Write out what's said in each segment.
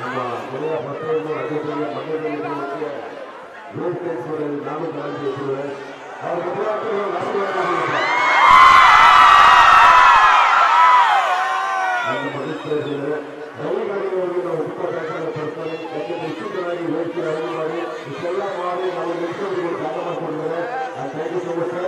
ನಮ್ಮ ಮನೆಯ ಮಕ್ಕಳನ್ನು ಅಧ್ಯಕ್ಷರಿಗೆ ಮಂಡ್ಯದಲ್ಲಿ ವೆಂಕಟೇಶ್ವರಲ್ಲಿ ನಾನು ಕಲಿಸಿದ್ದೇವೆ ಅವರ ಮಕ್ಕಳು ನಮ್ಮ ಮನಸ್ಸಿದ್ದಾರೆ ರವಿಗಾರಿಯವರಿಗೆ ನಾವು ಉಪಕಾರಗಳನ್ನು ಕೊಡ್ತಾರೆ ಯಾಕೆಂದ್ರೆ ಚೆನ್ನಾಗಿ ವೇದಿಕೆ ಮಾಡಿ ಇಷ್ಟೆಲ್ಲ ಮಾಡಿ ನಾವು ನಿಲ್ಸೋದಕ್ಕೆ ಜಾಗ ಮಾಡಿಕೊಂಡಿದ್ದಾರೆ ಥ್ಯಾಂಕ್ ಯು ಮಚ್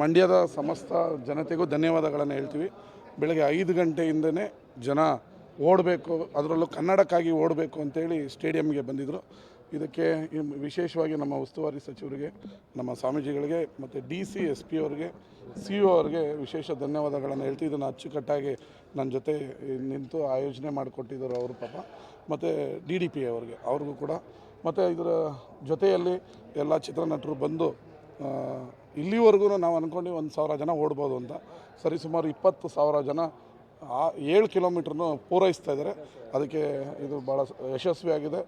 ಮಂಡ್ಯದ ಸಮಸ್ತ ಜನತೆಗೂ ಧನ್ಯವಾದಗಳನ್ನು ಹೇಳ್ತೀವಿ. ಬೆಳಗ್ಗೆ ಐದು ಗಂಟೆಯಿಂದನೇ ಜನ ಓಡಬೇಕು, ಅದರಲ್ಲೂ ಕನ್ನಡಕ್ಕಾಗಿ ಓಡಬೇಕು ಅಂತೇಳಿ ಸ್ಟೇಡಿಯಂಗೆ ಬಂದಿದ್ದರು ಇದಕ್ಕೆ ವಿಶೇಷವಾಗಿ ನಮ್ಮ ಉಸ್ತುವಾರಿ ಸಚಿವರಿಗೆ, ನಮ್ಮ ಸ್ವಾಮೀಜಿಗಳಿಗೆ ಮತ್ತು ಡಿ ಸಿ, ಎಸ್ ಪಿ ಅವರಿಗೆ, ಸಿ ಒ ಅವ್ರಿಗೆ ವಿಶೇಷ ಧನ್ಯವಾದಗಳನ್ನು ಹೇಳ್ತೀವಿ. ಇದನ್ನು ಅಚ್ಚುಕಟ್ಟಾಗಿ ನನ್ನ ಜೊತೆ ನಿಂತು ಆಯೋಜನೆ ಮಾಡಿಕೊಟ್ಟಿದ್ದರು ಅವರು ಪಾಪ. ಮತ್ತು ಡಿ ಡಿ ಪಿ ಅವ್ರಿಗೆ, ಅವ್ರಿಗೂ ಕೂಡ. ಮತ್ತು ಇದರ ಜೊತೆಯಲ್ಲಿ ಎಲ್ಲ ಚಿತ್ರನಟರು ಬಂದು ಇಲ್ಲಿವರೆಗೂ ನಾವು ಅಂದ್ಕೊಂಡು ಒಂದು ಸಾವಿರ ಜನ ಓಡ್ಬೋದು ಅಂತ. ಸರಿ, ಸುಮಾರು ಇಪ್ಪತ್ತು ಸಾವಿರ ಜನ, ಆ ಏಳು ಕಿಲೋಮೀಟ್ರನ್ನು ಪೂರೈಸ್ತಾ ಇದ್ದಾರೆ. ಅದಕ್ಕೆ ಇದು ಭಾಳ ಯಶಸ್ವಿಯಾಗಿದೆ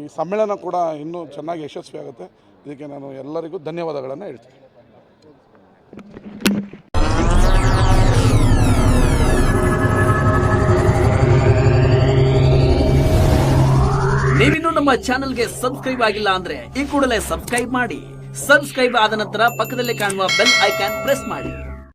ಈ ಸಮ್ಮೇಳನ ಕೂಡ ಇನ್ನೂ ಚೆನ್ನಾಗಿ ಯಶಸ್ವಿ ಆಗುತ್ತೆ. ಇದಕ್ಕೆ ನಾನು ಎಲ್ಲರಿಗೂ ಧನ್ಯವಾದಗಳನ್ನು ಹೇಳ್ತೀನಿ. ನೀವಿನ್ನೂ ನಮ್ಮ ಚಾನೆಲ್ಗೆ ಸಬ್ಸ್ಕ್ರೈಬ್ ಆಗಿಲ್ಲ ಅಂದ್ರೆ ಈ ಕೂಡಲೇ ಸಬ್ಸ್ಕ್ರೈಬ್ ಮಾಡಿ. ಸಬ್ಸ್ಕ್ರೈಬ್ ಆದ ನಂತರ ಪಕ್ಕದಲ್ಲಿ ಕಾಣುವ ಬೆಲ್ ಐಕಾನ್ ಪ್ರೆಸ್ ಮಾಡಿ.